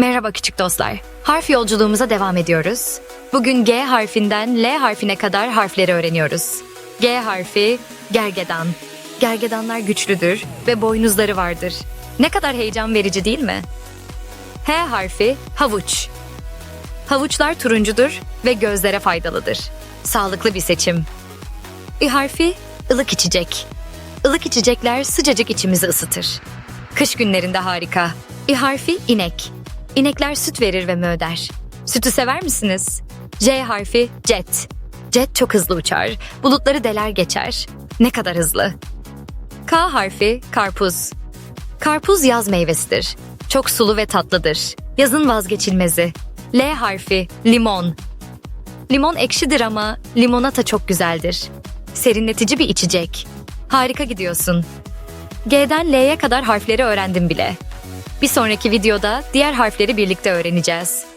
Merhaba küçük dostlar. Harf yolculuğumuza devam ediyoruz. Bugün G harfinden L harfine kadar harfleri öğreniyoruz. G harfi gergedan. Gergedanlar güçlüdür ve boynuzları vardır. Ne kadar heyecan verici değil mi? H harfi havuç. Havuçlar turuncudur ve gözlere faydalıdır. Sağlıklı bir seçim. I harfi ılık içecek. Ilık içecekler sıcacık içimizi ısıtır. Kış günlerinde harika. İ harfi inek. İnekler süt verir ve möder. Sütü sever misiniz? J harfi jet. Jet çok hızlı uçar. Bulutları deler geçer. Ne kadar hızlı. K harfi karpuz. Karpuz yaz meyvesidir. Çok sulu ve tatlıdır. Yazın vazgeçilmezi. L harfi limon. Limon ekşidir ama limonata çok güzeldir. Serinletici bir içecek. Harika gidiyorsun. G'den L'ye kadar harfleri öğrendim bile. Bir sonraki videoda diğer harfleri birlikte öğreneceğiz.